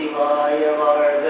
சிவாய வாழ்க